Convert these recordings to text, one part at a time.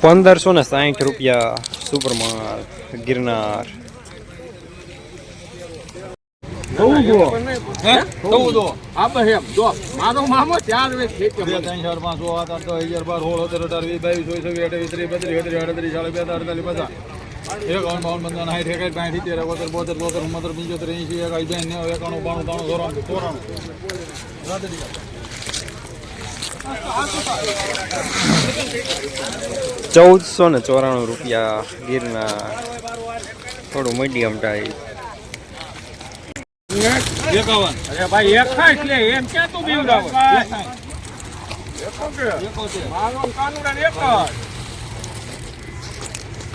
પંદરસો ને સાહીઠ રૂપિયા સુપરમાલ ગિરનાર. મારો મામો ચાર વીસ ખેતી બે ત્રણ ચાર પાંચ છ આઠ આઠ અગિયાર બાર સોળ સત્તર અઢાર વીસ બાવીસ ચોવીસ છવ્વીસ અઠાવીસ ત્રીસ બત્રીસ એકત્રીસ અડત્રીસ ચાલીસ બેતાલીસ અડતાલીસ પચાસ. એકાવન બાવન પંચાવન સાઠ પાંચ સિત્તેર એકોતેર બોતેર તોતેર ઉમતેર પંચોતેર એંશી એકાઈ બેન નેવું એકાણું બાણું ચૌદસો ને ચોરાણું રૂપિયા ગીરના થોડું મીડિયમ ટાઈપ એકાવન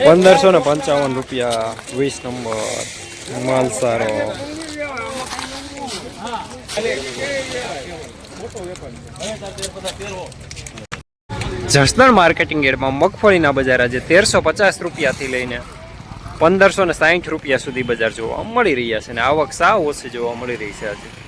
પંદરસો ને પંચાવન રૂપિયા વીસ નંબર માલ સારો જસદણ માર્કેટિંગ એડમાં મગફળીના બજાર આજે તેરસો પચાસ રૂપિયાથી લઈને પંદરસો ને સાઠ રૂપિયા સુધી બજાર જોવા મળી રહ્યા છે અને આવક સાવ ઓછી જોવા મળી રહી છે આજે.